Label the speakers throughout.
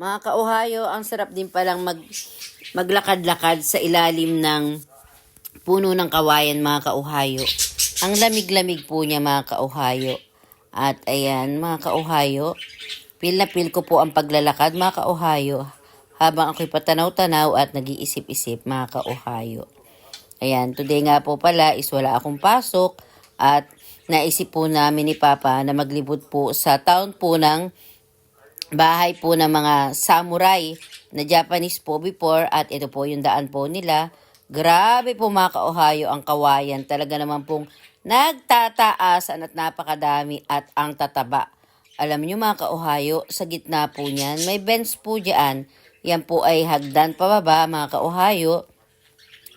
Speaker 1: Mga kauhayo, ang sarap din palang mag, maglakad-lakad sa ilalim ng puno ng kawayan mga kauhayo. Ang lamig-lamig po niya mga kauhayo. At ayan mga kauhayo, pil na pil ko po ang paglalakad mga kauhayo habang ako'y patanaw-tanaw at nag-iisip-isip mga kauhayo. Ayan, today nga po pala is wala akong pasok at naisip po namin ni Papa na maglibot po sa town po ng bahay po ng mga samurai na Japanese po before at ito po yung daan po nila. Grabe po mga ka-Ohio ang kawayan. Talaga naman pong nagtataasan at napakadami at ang tataba. Alam niyo mga ka-Ohio, sa gitna po niyan, may bench po dyan. Yan po ay hagdan pababa mga ka-Ohio.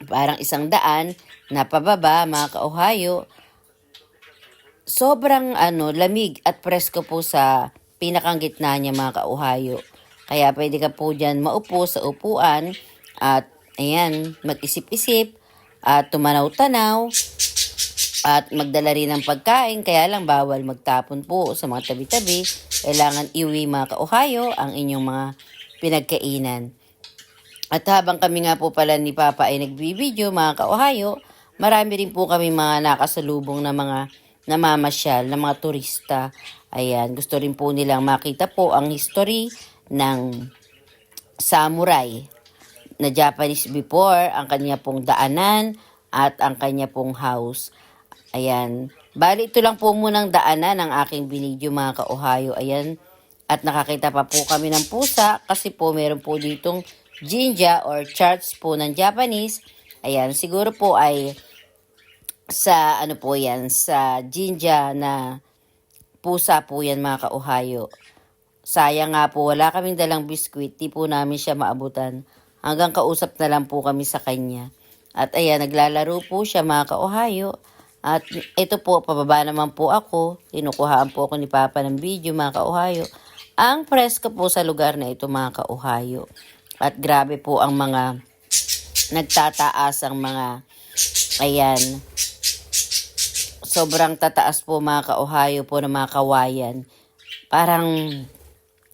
Speaker 1: Parang isang daan na pababa mga ka-Ohio sobrang ano, lamig at presko po sa pinakang gitna niya mga kauhayo. Kaya pwede ka po dyan maupo sa upuan at ayan, mag-isip-isip at tumanaw-tanaw at magdala rin ng pagkain. Kaya lang bawal magtapon po sa mga tabi-tabi. Kailangan iwi mga kauhayo ang inyong mga pinagkainan. At habang kami nga po pala ni Papa ay nagbibideo mga ka-Ohio, marami rin po kami mga nakasalubong na mga namamasyal, na mga turista. Ayan, gusto rin po nilang makita po ang history ng samurai na Japanese before, ang kanya pong daanan at ang kanya pong house. Ayan. Bali, ito lang po munang daanan ng aking binidyo mga ka-Ohio. Ayan. At nakakita pa po kami ng pusa kasi po meron po ditong jinja or charts po ng Japanese. Ayan, siguro po ay sa ano po yan, sa jinja na pusa po yan mga ka-Ohio. Sayang nga po, wala kaming dalang biskwit, di po namin siya maabutan. Hanggang kausap na lang po kami sa kanya. At ayan, naglalaro po siya mga ka-Ohio. At ito po, pababa naman po ako. Tinukuhaan po ako ni Papa ng video mga ka-Ohio. Ang presko po sa lugar na ito mga ka-Ohio. At grabe po ang mga nagtataas ang mga, ayan, sobrang tataas po mga ka-Ohio po ng mga kawayan. Parang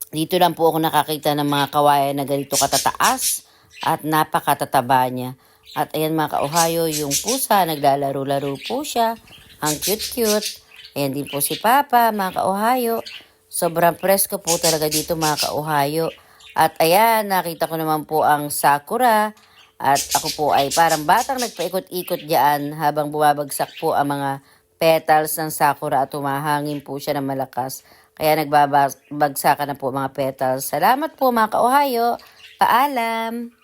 Speaker 1: dito lang po ako nakakita ng mga kawayan na ganito katataas at napakatataba niya. At ayan mga ka-Ohio, yung pusa, naglalaro-laro po siya. Ang cute-cute. Ayan din po si Papa, mga ka-Ohio. Sobrang presko po talaga dito mga ka-Ohio. At ayan, nakita ko naman po ang sakura. At ako po ay parang batang nagpaikot-ikot diyan habang bumabagsak po ang mga petals ng sakura at humahangin po siya ng malakas. Kaya nagbabagsakan na po mga petals. Salamat po mga ka-Ohio. Paalam!